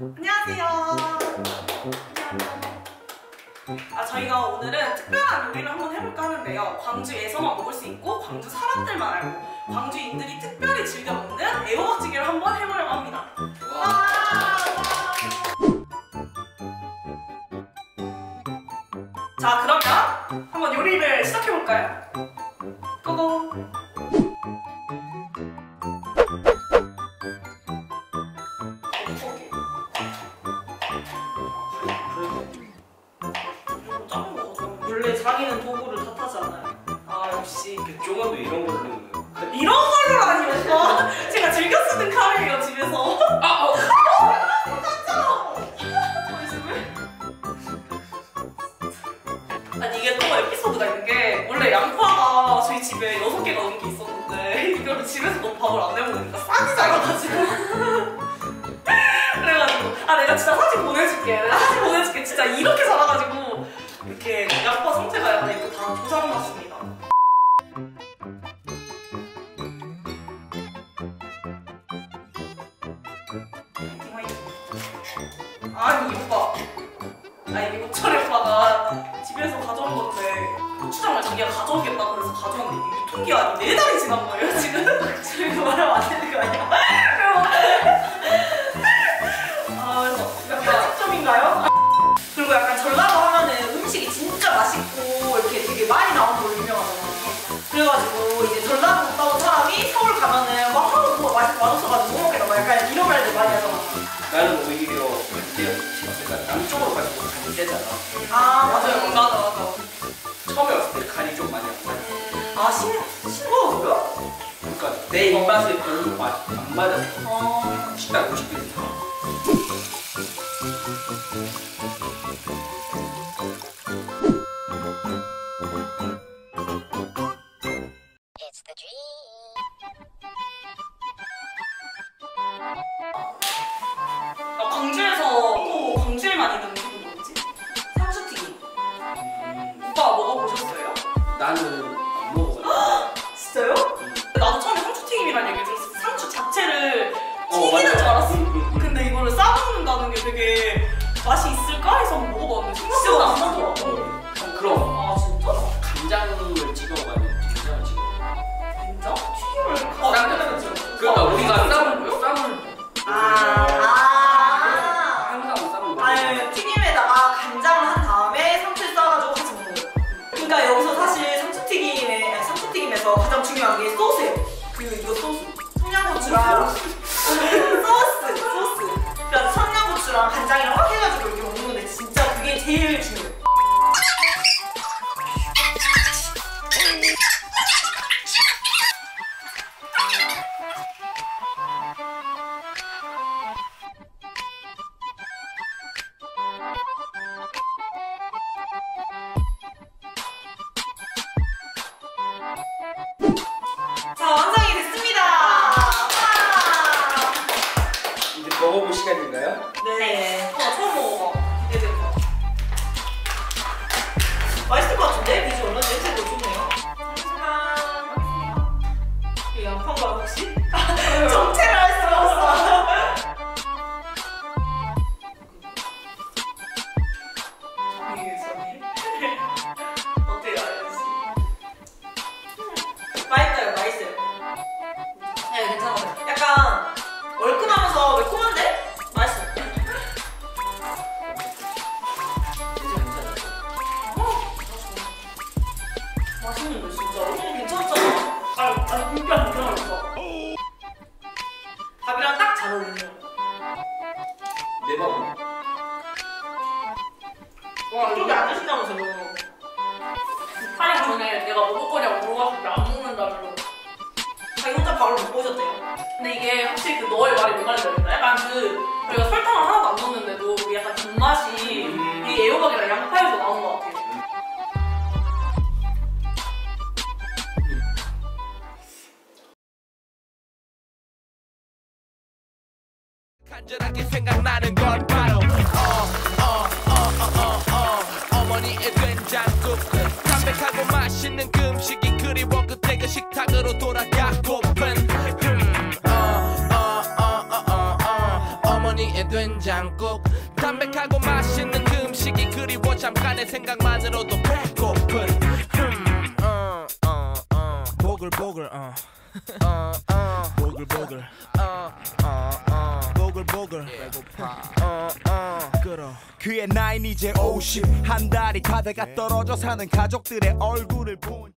안녕하세요. 아 저희가 오늘은 특별한 요리를 한번 해볼까 하는데요. 광주에서만 먹을 수 있고 광주 사람들만 알고 광주인들이 특별히 즐겨 먹는 애호박찌개를 한번 해보려고 합니다. 와! 자 그러면 한번 요리를 시작해 볼까요? 아 역시 종아도 이런 걸로 넣는 거예요. 이런 걸로 아니었어. 제가 즐겨 쓰는 칼이에요 집에서. 아, 어. 아니 이게 또 에피소드가 있는 게 원래 양파가 저희 집에 여섯 개가 넘게 있었는데 이거를 집에서 너무 밥을 안 해먹으니까 싹이 작아가지고 그래가지고 아 내가 진짜 사진 보내줄게 내가 사진 보내줄게 진짜 이렇게 자라가지고 이렇게 양파 상태가 약간 이렇게 다 도장났습니다 아니 오빠 아니 모철 오빠가 집에서 가져온 건데 고추장을 자기가 가져오겠다 그래서 가져왔는데 이게 유통기한이 네 달이 지난 거예요 지금? 지금 말하면 안 되는 거 아니야? 세잖아. 아 맞아요 맞아 맞아 처음에 왔을 때 간이 좀 많이 안 맞아. 아 신, 싱거워요? 그러니까 내 입맛에 별로 맛, 안 맞았어. 어... 식당 음식들이 다. 맛이 있을까 해서 먹어봤는데 생각보다 안 나더라고 어, 그럼 아 진짜? 간장을 찍어가지고 간장을 찍어. 진짜? 튀김을 어, 가 그러니까 우리가 쌈을 거요? 쌈을 아, 아. 항상 쌈을 먹어. 아니 튀김에다가 간장을 한 다음에 상추 싸가지고 같이 먹는 거예요. 그러니까 여기서 사실 상추튀김에 아니, 상추튀김에서 가장 중요한 게 소스예요. 그 이거 소스. 청양고추랑 소스 소스. 그러니까 청양고추랑 간장이랑 제일 중요해요. 자 완성이 됐습니다. 와! 이제 먹어볼 시간인가요? 네. 아, 아 진짜 괜찮았어. 밥이랑 딱 잘 어울리네요. 내 밥은 와 이쪽에 안 드신다면서요? 촬영 전에 내가 먹을 거냐고 물어봤을 때안 먹는다면서 자기 혼자 밥을 먹고 오셨대요. 근데 이게 확실히 그 너의 말이 못 말린다. 약간 그 우리가 설탕을 하나도 안 넣었는데도 그 약간 단맛이 음. 이 애호박이랑 양파에서 나온 것 같아요. 간절하게 생각나는 건 바로 어머니의 된장국 담백하고 맛있는 그 음식이 그리워 그때 그 식탁으로 돌아가고픈 어머니의 된장국 담백하고 맛있는 그 음식이 그리워 잠깐의 생각만으로도 배고픈 음, 어, 어, 어. 보글보글 어. 어, 어. 보글보글 어, 어, 어. 어, 어. 끌어. 그의 나이는 이제 50한 달이 다 돼가 떨어져 사는 가족들의 얼굴을 본